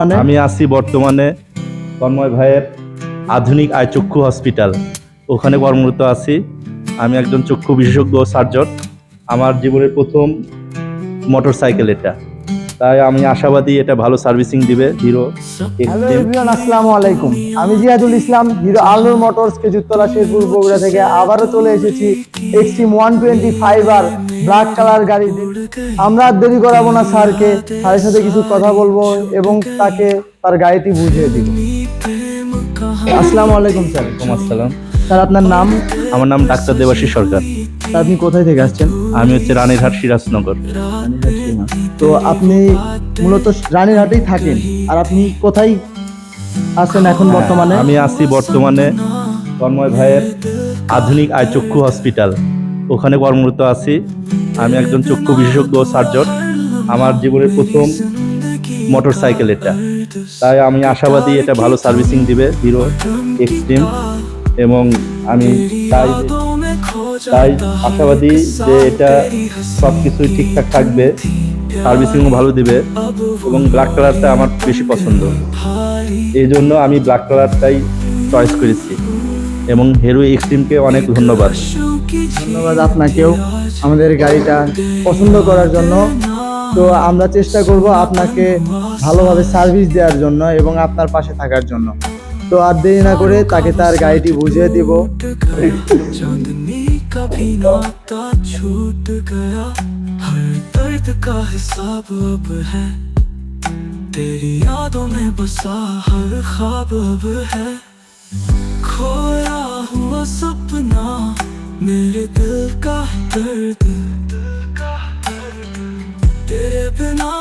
মানে? আমি আছি বর্তমানে তন্ময় ভাইয়ের আধুনিক আয় চক্ষু হসপিটাল। ওখানে কর্মরত আছি। আমি একজন চক্ষু বিশেষজ্ঞ সার্জন। আমার জীবনের প্রথম মোটর সাইকেল এটা। তাই আমি আশাবাদী এটা ভালো সার্ভিসিং দিবে হিরো আসসালামু আলাইকুম। আমি জিয়াদুল ইসলাম হিরো আলনুর মোটরস খেজুরতলা শেরপুর বগুড়া থেকে আবারও চলে এসেছি এক্সট্রিম ওয়ান টোয়েন্টি ফাইভ আর ব্ল্যাক কালার গাড়ি। আমরা আর দেরি করাবো না স্যারকে স্যারের সাথে কিছু কথা বলব এবং তাকে তার গাড়িটি বুঝিয়ে দিব। আসসালামু আলাইকুম স্যার। আসসালাম। স্যার আপনার নাম? আমার নাম ডাক্তার দেবাশিস সরকার। স্যার আপনি কোথায় থেকে আসছেন? আমি হচ্ছে রানীরহাট সিরাজনগর। তো আপনি মূলত রানীরহাটেই থাকেন। আর আপনি কোথায় আছেন এখন বর্তমানে? আমি আছি বর্তমানে তন্ময় ভাইয়ের আধুনিক আয় চক্ষু হসপিটাল। ওখানে কর্মরত আছি। আমি একজন চক্ষু বিশেষজ্ঞ সার্জন। আমার জীবনের প্রথম মোটর সাইকেল এটা। তাই আমি আশাবাদী এটা ভালো সার্ভিসিং দিবে হিরো এক্সট্রিম এবং আমি তাই তাই আশাবাদী যে এটা সব কিছুই ঠিকঠাক থাকবে সার্ভিসিংও ভালো দিবে এবং ব্ল্যাক কালারটা আমার বেশি পছন্দ। এই জন্য আমি ব্ল্যাক কালারটাই চয়েস করেছি। এবং হেরো এক্সট্রিমকে অনেক ধন্যবাদ ধন্যবাদ আপনাকেও আমাদের গাড়িটা পছন্দ করার জন্য তো আমরা চেষ্টা করব আপনাকে ভালোভাবে সার্ভিস দেওয়ার জন্য এবং আপনার পাশে থাকার জন্য তো আর দেরি না করে তাকে তার গাড়িটি বুঝিয়ে দিব चांदनी का भी नाता छूट गया हर दर्द का हिसाब अब है तेरी यादों में बसा हर ख्वाब अब है खोया हुआ सपना मेरे दिल का दर्द तेरे बिना